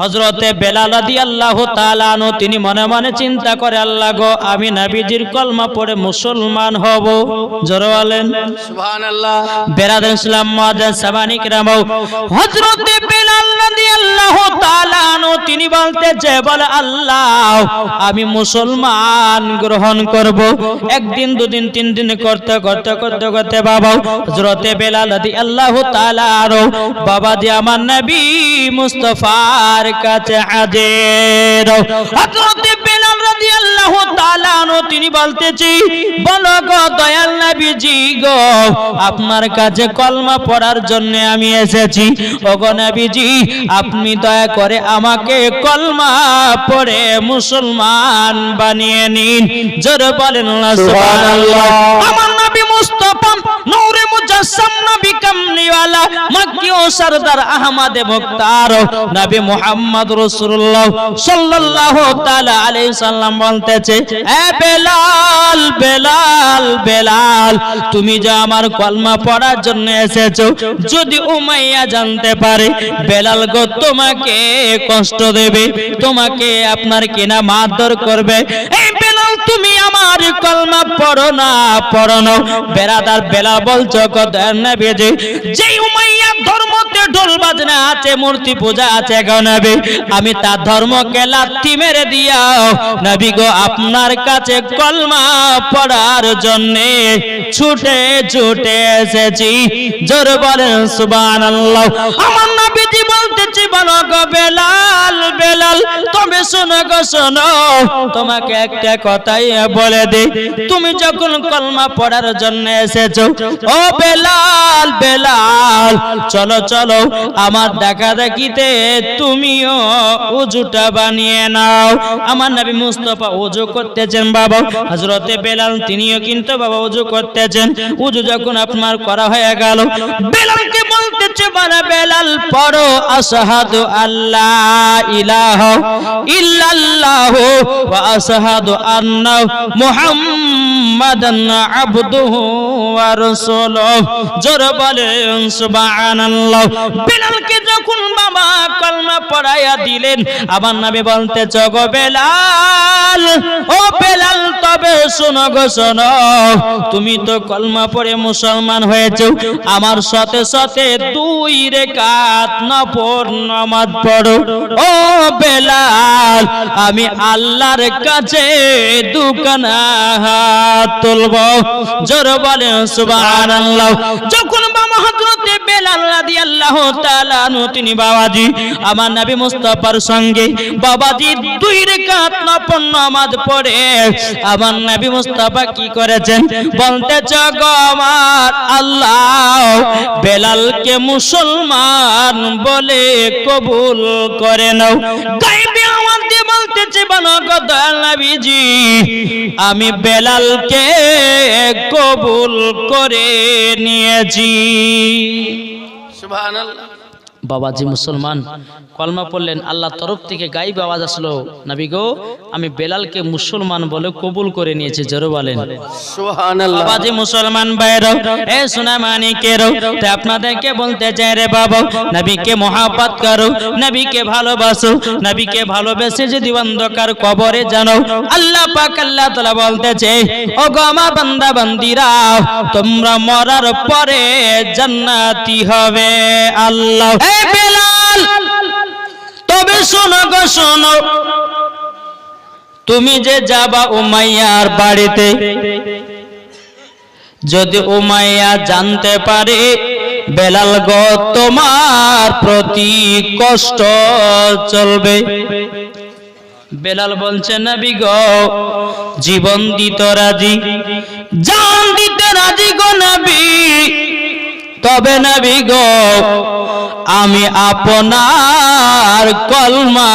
হজরতে বেলাল আল্লাহ তালানো তিনি মনে মনে চিন্তা করে আল্লাহ গো আমি নাবিজির কলমা পড়ে মুসলমান হব। জোরে বলেন। সুবহানাল্লাহ। বেরাদার ইসলাম মাদান সাবানিক রামাও রাদিয়াল্লাহু তাআলা আনহু তিনি বলতেছে বলে আল্লাহ আমি মুসলমান গ্রহণ করব। একদিন দুদিন তিন দিন করতে করতে করতে করতে বাবা হযরতে বেলাল রাদিয়াল্লাহু তাআলা আরও বাবা দি আমার নবী মুস্তাফার কাছে হাজির হযরতে রাদিয়াল্লাহু তাআলা তিনি বলতেছি বলো গো দয়াল নবীজি গো আপনার কাছে কলমা পড়ার জন্য আমি এসেছি। ওগো নবীজি আপনি দয়া করে আমাকে কলমা পড়ে মুসলমান বানিয়ে নিন। জোরে বলেন সুবহানাল্লাহ। আমার নবী মুস্তাফা নূরে মুজাসসাম নবী কামলিওয়ালা মক্কি ও সরদার আহমদ মুক্তার। নবী মুহাম্মদ রাসূলুল্লাহ সাল্লাল্লাহু তাআলা আলাইহি সাল্লাম বলতেছে এ বেলাল বেলাল বেলাল, তুমি যা আমার কলমা পড়ার জন্য এসেছ, যদি উমাইয়া জানতে পারে, বেলাল গো তোমাকে কষ্ট দেবে, তোমাকে আপনার কিনা মারধর করবে। তুমি আমার কলমা পড়ো না, পড়ো বেরাদার বেলা বলছো কত নেবে যেই উমাইয়া ধর্মতে ঢোল আছে, মূর্তি পূজা আছে আমি তার ধর্মকে লাথি মেরে দিয়াও। নবী গো, আপনার কাছে কলমা পড়ার জন্য ছুটে ছুটে এসেছি। জোর বলেন, সুবহানাল্লাহ। আমার নবীজি বলতেছি, বলো গো বেলাল বেলাল তবে শোনো গো, শোনো। তোমাকে একটা কথাই বলে দে, তুমি যখন কলমা পড়ার জন্য এসেছ, ও বেলাল বেলাল, চলো চলো, আমার দেখা দেখিতে তুমিও উজুটা বানিয়ে নাও। আমার নবী মুস্তফা উজু করতেছেন, বাবা। হযরতে বেলাল, তিনিও কিন্তু বাবা উজু করতেছেন। উজু যখন আপনার করা হয়ে গেল, বেলালকে বলতেছে বানা বেলাল, পড়ো, আশহাদু আল্লাহ ইলাহা ইল্লাল্লাহ ওয়া আশহাদু আন্না মুহাম্মাদান আবদুহু ওয়া রাসূলুহু। বলেন, সুবহানাল্লাহ। বেলালকে যখন বাবা কলমা পড়াইয়া দিলেন, আমার বলতে বেলাল, ও বেলাল, তবে শোনো গো, শোনো। তুমি তো কলমা পড়ে মুসলমান হয়েছো। আমার সাথে সাথে দুই রেখাত নফর নামাজ পড়ো। ও বেলাল, আমি আল্লাহর কাছে দুখানা হাত তুলব। জোর বলেন, সুবহানাল্লাহ। যখন বাবা হযরতে বেলাল রাদিয়াল্লাহু তাআলা আনহু, তিনি বাবাজি, আমার নবী মুস্তাফার সঙ্গে বাবাজি দুই রাকাত পড়ে। আমার নবী মুস্তাফা কি করেছেন? বলতে আমার আল্লাহ বেলালকে মুসলমান বলে কবুল করে নাও। গাইবে আমার দিয়ে বলতেছে, বানো গো দয়াল নবীজি, আমি বেলালকে কবুল করে নিয়েছি। সুবহানাল্লাহ। বাবাজি মুসলমান। কলমা পড়লেন আল্লাহ তরফ থেকে গাইব আওয়াজ আসলো। নবী গো আমি বেলালকে মুসলমান বলে কবুল করে নিয়েছি জোরে বলেন। বাবাজি মুসলমান বাইরও এ সোনা মানিকেরও তো আপনাদেরকে বলতে চাই রে বাবা নবীকে মহাপাত করো নবীকে ভালোবাসো নবীকে ভালোবেসে যদি অন্ধকার কবরে জানো আল্লাহ পাক আল্লাহ তাআলা বলতেছে ও গো আমার বান্দা বান্দিরা তোমরা মরার পরে জান্নাতি হবে আল্লাহ। তবে শোনো গো, শোনো। তুমি যে যাবা উমাইয়ার বাড়িতে, যদি উমাইয়া জানতে পারে, বেলাল গো, তোমার প্রতি কষ্ট চলবে। বেলাল বলছে, নবী গো, জীবন দিত রাজি? জান দিতে রাজি গো, নবী। তবে নবী গো আমি আপনার কলমা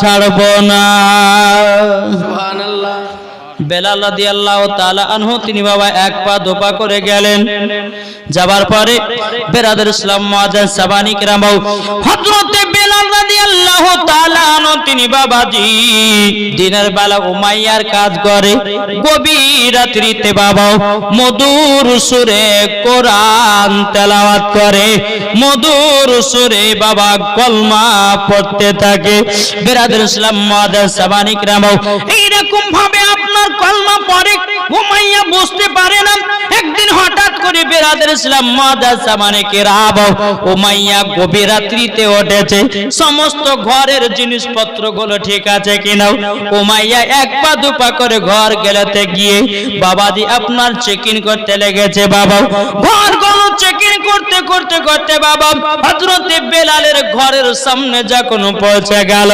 ছাড়ব না। বেলাল রাদিয়াল্লাহু তাআলা আনহু তিনি বাবা এক পা দোপা করে গেলেন। যাবার পরে বেরাদের ইসলাম মুআজ্জাজ সাবানি কিরামাও হযরতে রাদিয়াল্লাহু তাআলা তিনি বাবাজি। দিনের বেলা উমাইয়ার কাজ করে, গভীর বাবা মধুর সুরে কোরআন তেলাওয়াত করে। মধুর সুরে বাবা কলমা পড়তে থাকে। বেরাদের ইসলাম মাদার সাবানিক রামাও এইরকম ভাবে আপনার কলমা পড়ে, উমাইয়া বুঝতে পারে না। একদিন হঠাৎ করে বেরাদের ইসলাম মাদার সাবানিক রাব উমাইয়া গভীর রাত্রিতে উঠেছে। সমস্ত ঘরের জিনিসপত্রগুলো ঠিক আছে কিনা? উমাইয়া এক পা দু পা করে ঘর গেলাতে গিয়ে, বাবাজি, আপনার চেক ইন করতে লেগেছে, বাবা। ঘরগুলো চেক ইন করতে করতে করতে, বাবা হজরতে বেলালের ঘরের সামনে যখন পৌঁছে গেল,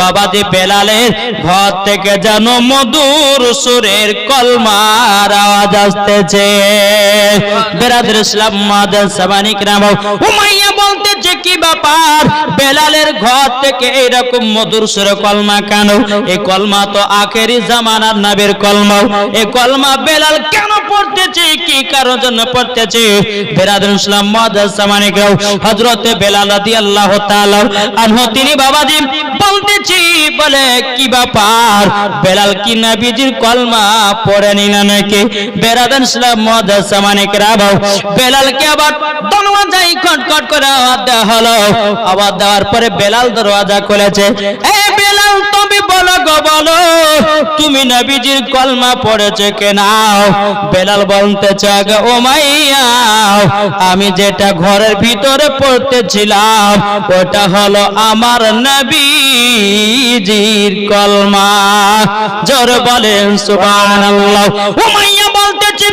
বাবাজি বেলালের ঘর থেকে যেন মধুর সুরের কলমার আওয়াজ আসতেছে। বেরাদের ইসলাম মাদার সাবানিক রাম, উমাইয়া বলতেছে কি ব্যাপার? বেলালের ঘর থেকে এরকম মধুর সুরে কলমা কেন? এই কলমা তো আখেরি জামানার নাবের কলমা। এই কলমা বেলাল কেন পড়তেছে, কি কারণ জন্য পড়তেছে? বেরাদুল ইসলাম মাদার সামানিক রাও হযরতে বেলাল রাদিয়াল্লাহু তাআলা আনহু, তিনি বাবাজি বলতেছি, বলে, কি ব্যাপার? বেলাল কি নবীজির কলমা পড়েনি না নাকি? বেরাদুল ইসলাম মাদার সামানিক রাও বেলালকে আবার দরওয়াজায় খটখট করে আওয়াজ দেওয়া হলো। আওয়াজ দেওয়ার পরে বেলাল দরওয়াজা খুলেছে। এ বেলাল, তুমি বলো গো, বলো, তুমি নবীজির কলমা পড়েছে কেনা? বেলাল বলতে আগে ও মাইয়া, আমি যেটা ঘরের ভিতরে পড়তেছিলাম, ওটা হলো আমার নবীজির কলমা। জোর বলেন, সুবহানাল্লাহ। ও মাইয়া বলতেছেন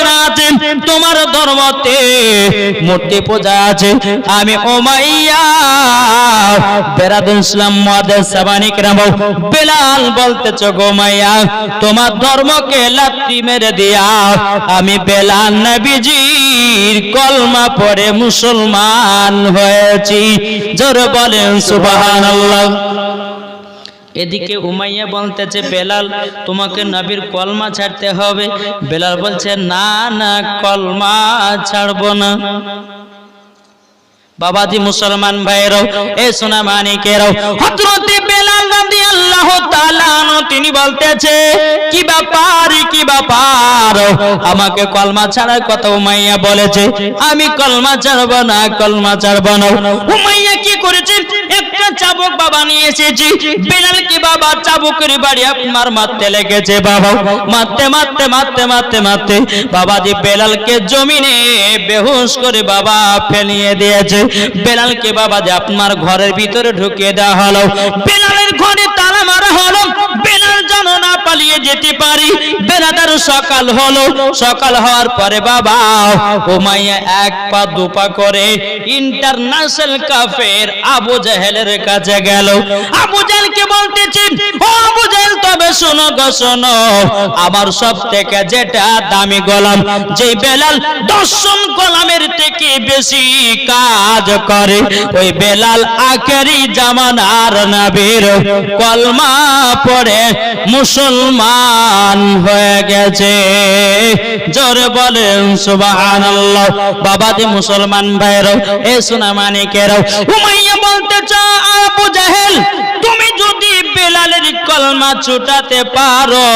তোমার ধর্মতে মূর্তি পূজা আছে। আমি ও মাইয়া বেরাদুল ইসলাম মাদের সাবানিক রাম বেলাল বলতেছো গো মাইয়া তোমার ধর্মকে লাত্তি মেরে দিয়া আমি বেলাল নবীজির কলমা পরে মুসলমান হয়েছি। জোর বলেন সুবহানাল্লাহ। এদিকে উমাইয়া বলতেছে, বেলাল, তোমাকে নবীর কলমা ছাড়তে হবে। বেলাল বলছে, না না, কলমা ছাড়ব না। বাবাজি মুসলমান ভাইয়েরাও, এ সোনা মানিকেরাও, হযরতে বেলাল তিনি বলতেছে, কি ব্যাপার কি ব্যাপার? আমাকে কলমা ছাড়ার কথা উমাইয়া বলেছে, আমি কলমা ছাড়ব না, কলমা ছাড়ব না। উমাইয়া কি করেছে? একটা চাবুক বাবা নিয়ে এসেছি। বেলাল কি বাবা, চাবুকের বাড়ি আপনার লেগেছে বাবা। বেলালকে জমিনে বেহুশ করে বাবা ফেলিয়ে দিয়েছে। বেলালকে বাবা যে আপনার ঘরের ভিতরে ঢুকিয়ে দেওয়া হলো। বেলালের পালিয়ে যেতে পারি। বেলাদার সকাল হলো। সকাল হওয়ার পরে বাবা উমাইয়া এক পা দুপা করে ইন্টারন্যাশনাল কাফের আবু জাহেলের কাছে গেল। আবু জাহেলকে বলতেছি, ও আবু জাহেল, তবে শোনো গো, শোনো। আমার সব থেকে যেটা দামি গোলাম, যে বেলাল দশম গোলামের থেকে বেশি কাজ করে। ওই বেলাল আখেরি জামানার নবীর কলমা পড়ে মুসলমান হয়ে গেছে। জোরে বলেন, সুবহানাল্লাহ। বাবাজি মুসলমান ভাইরাও এ সোনা মানিকেরাও। উমাইয়া বলতে চা আবু জাহেল, তুমি যদি বেলালের কলমা ছুটাতে পারো,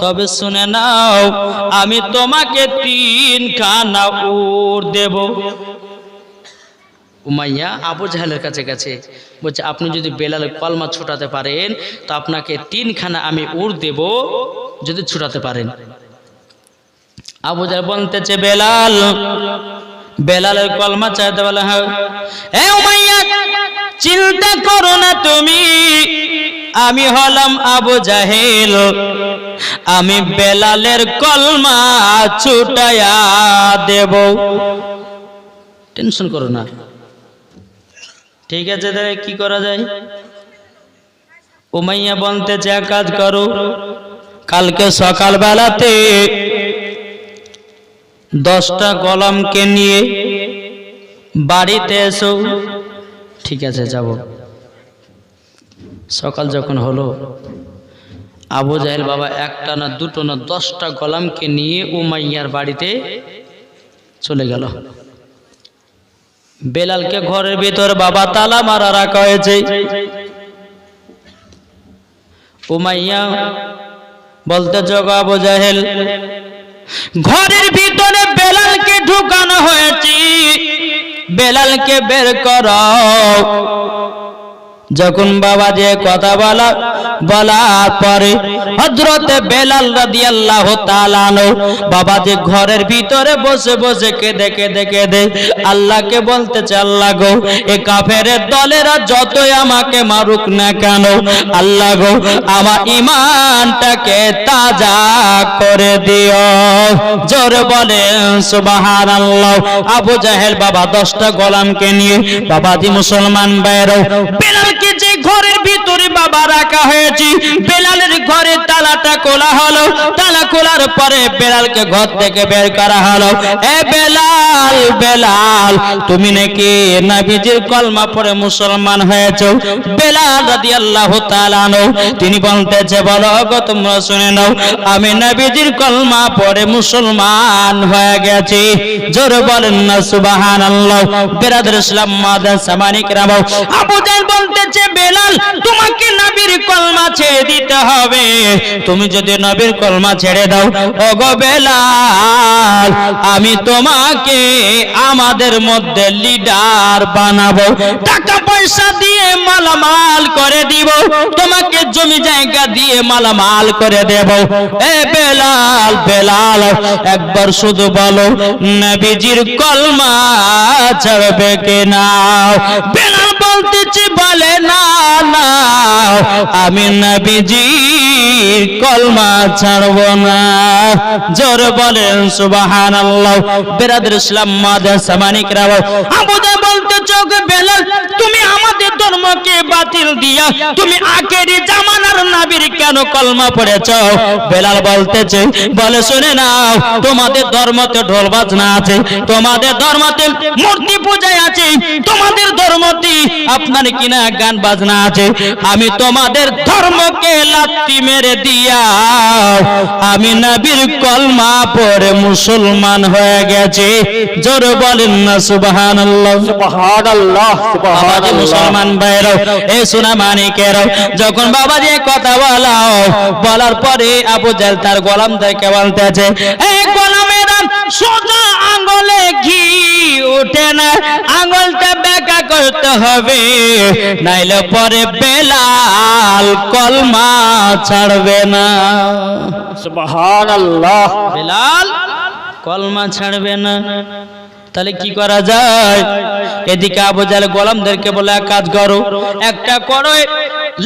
তবে শুনে নাও, আমি তোমাকে তিন খানা উড় দেব। উমাইয়া আবু জাহেলের কাছে গেছে। বলছে, আপনি যদি বেলাল কলমা ছুটাতে পারেন, তো আপনাকে তিনখানা আমি উড় দেব যদি ছুটাতে পারেন। আবু জাহেল বলতেছে, বেলাল, বেলালের কলমা চাইতে বলে হ্যাঁ। এ উমাইয়া, চিন্তা করো না তুমি, আমি হলাম আবু জাহেল, আমি বেলালের কলমা ছুটায়া দেব। টেনশন করো না ঠিক আছে, তাহলে কি করা যায়? উমাইয়া বলতে, যা কাজ করো, কালকে সকাল বেলাতে দশটা কলমকে নিয়ে বাড়িতে এসো। ঠিক আছে, যাব। সকাল যখন হলো, আবু জাহেল বাবা একটা না দুটো না দশটা গোলামকে নিয়ে উমাইয়ার বাড়িতে চলে গেল। বেলালকে ঘরের ভিতর বাবা তালা মারা রাখা হয়েছে। উমাইয়া বলতে, জগা আবু জাহেল, ঘরের ভিতরে বেলালকে ঢুকানো হয়েছে। বেলালকে বের করো যখন বাবা যে কথা বলা, বলার পরে হজরতে বেলাল রাদিয়াল্লাহু তাআলা আনহু বাবা যে ঘরের ভিতরে বসে বসে কেঁদে কেঁদে কেঁদে আল্লাহকে বলতেছে, আল্লাহ গো, এ কাফেরের দলেরা যতই আমাকে মারুক না কেন, আল্লাহ গো, আমার ইমানটাকে তাজা করে দিও। জোরে বলেন, সুবহানাল্লাহ। আবু জাহেল বাবা দশটা গোলামকে নিয়ে, বাবাজি মুসলমান বাইরও বেলালকে যে ঘরের ভিতরে বাবা রাখা হয়েছে, বেলালের ঘরে তালাটা খোলা হলো। তালা খোলার পরে বেলালকে ঘর থেকে বের করা হলো। এ বেলাল বেলাল, তুমি নাকি নবীজির কলমা পড়ে মুসলমান হয়েছো? বেলাল রাদিয়াল্লাহু তাআলা আনহু, তিনি বলতেছে, বলো গো, তোমরা শুনে নাও, আমি নবীজির কলমা পড়ে মুসলমান হয়ে গেছি। জোরে বলেন না, সুবহানাল্লাহ। বিরাদর ইসলাম মাদার সামানিক রামাও, আবু জাহেল বলতেছে বেলাল, তোমাকে নবীর কলমা ছেড়ে দিতে হবে। তুমি যদি নবীর কলমা ছেড়ে দাও, ওগো বেলাল, আমি তোমাকে আমাদের মধ্যে লিডার বানাবো। টাকা পয়সা দিয়ে মালামাল করে দিব। তোমাকে জমি জায়গা দিয়ে মালামাল করে দেব। এ বেলাল বেলাল, একবার শুধু বলো, নবীজির কলমা ছাড়বে কিনা? বেলাল বলতেছি, বলে, না না, আমি নবীজির কলমা ছাড়ব না। জোর বলেন সুবাহান আল্লাহ বেরাদের ইসলাম সামানিক রাও আবুদা বলতে চোখ তুমি আমাদের ধর্মকে বাতিল দিয়া, তুমি আখেরি জামানার নাবির কেন কলমা পড়েছ? বেলাল বলতেছে, বলে, শুনে নাও, তোমাদের ধর্মতে ঢোল বাজনা আছে, তোমাদের ধর্মতে মূর্তি পূজায় আছে আপনার কিনা গান বাজনা আছে? আমি তোমাদের ধর্মকে লাত্তি মেরে দিয়া আমি নবীর কলমা পড়ে মুসলমান হয়ে গেছে। জোর বলেন না সুবহানাল্লাহ। সুবহানাল্লাহ বাবাজি মুসলমান ভাইরাও এ সোনা মানিকেরাও যখন বাবাজি এ কথা বলাও বলার পরে আবু জাহেল তার গোলাম থেকে বলতেছে এই গোলামেরা সোজা আঙ্গলে ঘি ওঠে না আঙ্গলটা বেকা করতে হবে। নাইলে পরে বেলাল কলমা ছাড়বে না। সুবহানাল্লাহ। বেলাল কলমা ছাড়বে না। তাহলে কি করা যায়? এদিকে আবু জাহেল গোলামদেরকে বলে এক কাজ করো একটা করো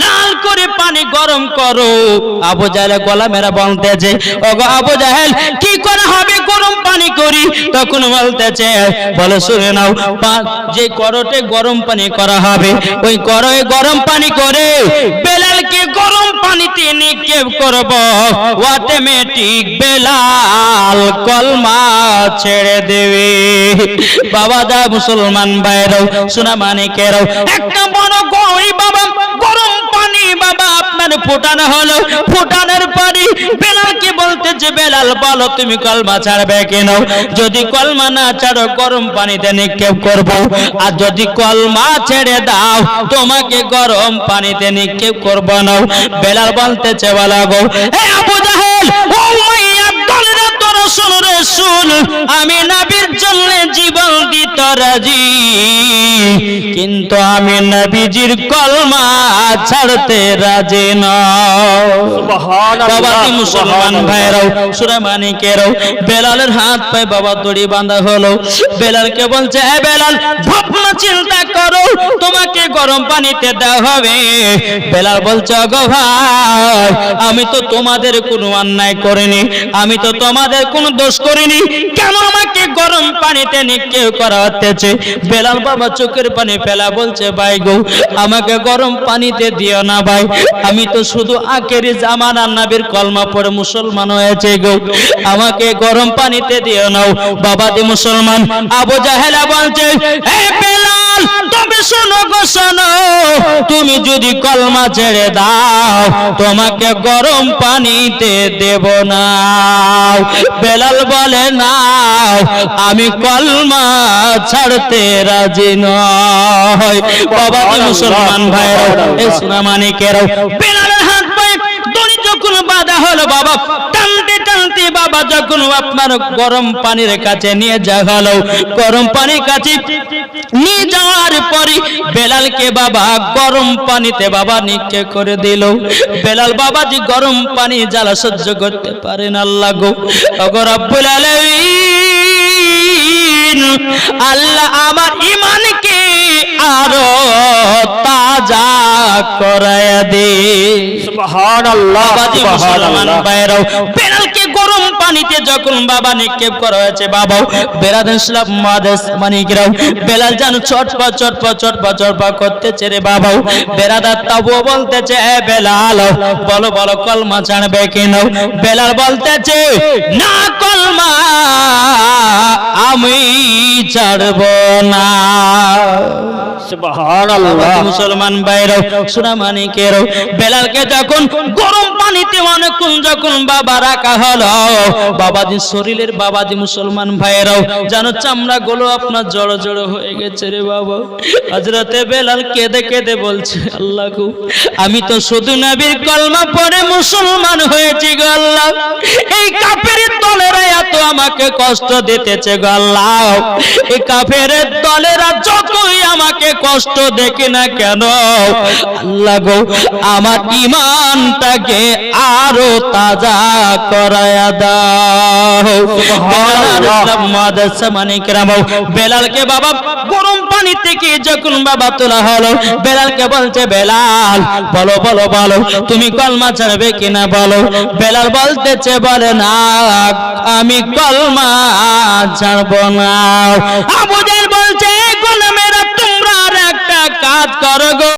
লাল করে পানি গরম করো। আবু জাহেল গোলামেরা বলতেছে, ওগো আবু জাহেল, কি করে হবে গরম পানি করি? তখন বলতেছে, বলে, শুনে নাও যে করটে গরম পানি করা হবে, ওই করয়ে গরম পানি করে বেলালকে গরম পানিতে নিক্ষেপ করব। অটোমেটিক বেলাল কলমা ছেড়ে দেবে। বাবা দা মুসলমান ভাইরাও সোনা মানিকেরাও একটা বড় গৌরী বাবা গরম পানি আপনার ফোটানো হলো। ফোটানোর পরে বেলালকে বলতেছে বেলাল, বলো তুমি কলমা ছাড়বে কেন? যদি কলমা না ছাড়ো, গরম পানিতে নিক্ষেপ করব। আর যদি কলমা ছেড়ে দাও, তোমাকে গরম পানিতে নিক্ষেপ করব না। বেলাল বলতেছে, বলা গো, হে আবু জাহেল, ও মাইয়া দলেরা তোরা শুন রে শুন আমি নাবির জন্য জীবন দিত রাজি। কিন্তু আমি নবীজির কলমা ছাড়তে রাজি বাবাজি মুসলমান ভাইরাও সুরামানিকেরাও বেলালের হাত পায়ে বাবা দড়ি বাঁধা হলো। বেলালকে বলছে এ বেলাল ভাবনা চিন্তা করো তোমাকে গরম পানিতে দেওয়া হবে। বেলাল বলছে গো ভাই আমি তো তোমাদের কোনো অন্যায় করিনি আমি তো তোমাদের কোনো দোষ করিনি। কেন আমাকে গরম পানিতে নিক্ষেপ করা বেলাল বাবা চোখের পানি ফেলা বলছে, ভাই গো, আমাকে গরম পানিতে দিও না ভাই। আমি তো শুধু আখেরি জামান নাবির কলমা পড়ে মুসলমান হয়েছে গো। আমাকে গরম পানিতে দিও নাও বাবা দি মুসলমান। আবু জাহেলা বলছে শোনো গো তুমি যদি কলমা ছেড়ে দাও, তোমাকে গরম পানিতে দেব না বেলাল বলে, না, আমি কলমা ছাড়তে রাজি নয় বাবা মুসলমান ভাইরাও এই সোনামানিকেরাও। বেলালের হাত পায়ে দড়ি যখন বাধা হলো, বাবা বাবা যখন আপনার গরম পানির কাছে নিয়ে যাওয়া হলো গরম পানির কাছে নিয়ে যাওয়ার পরে বেলালকে বাবা গরম পানিতে বাবা নিক্ষেপ করে দিল। বেলাল বাবাজি গরম পানি জ্বালা সহ্য করতে পারেন আল্লাহ গো। ওগো রব্বুল আলামিন আল্লাহ আমার ইমানকে আরও তাজা করায়া দে। সুবহানাল্লাহ সুবহানাল্লাহ। গরম পানিতে যখন বাবা নিক্ষেপ করা হয়েছে বাবাও বেলাল ইসলাম মাদেশ মানিকরাও। বেলাল যেন চটপা চটপা চটপা চটপা করতেছে রে বাবাও। বেরাদার তাবুও বলতেছে এ বেলাল বলো বলো কলমা ছাড়বে কেন বেলাল বলতেছে না কলমা আমি ছাড়ব না। মুসলমান বাইরেও সুনামানিকেরও বেলালকে যখন গরম পানিতে অনেকক্ষণ যখন বাবা রাখা হলো, বাবাজি শরীরের বাবাজি মুসলমান ভাইয়েরাও, যেন চামড়া গুলো আপনার জড়ো জড়ো হয়ে গেছে রে বাবা। হজরতে বেলাল কেঁদে কেঁদে বলছে, আল্লাহ গো, আমি তো শুধু নবীর কলমা পড়ে মুসলমান হয়েছি গো আল্লাহ। এই কাপের দলেরা এত আমাকে কষ্ট দিতেছে গো আল্লাহ। এই কাফের দলেরা যতই আমাকে কষ্ট দেখে না কেন? আল্লাহ গো আমার ইমানটাকে আরও তাজা করায়া দাও। বেলালকে বাবা গরম পানি থেকে যখন বাবা তোলা হলো বেলালকে বলছে বেলাল বলো বলো বলো তুমি কলমা ছাড়বে কিনা বলো? বেলাল বলতেছে বলে না আমি কলমা ছাড়বো না। বলছে একটা কাজ করো গো।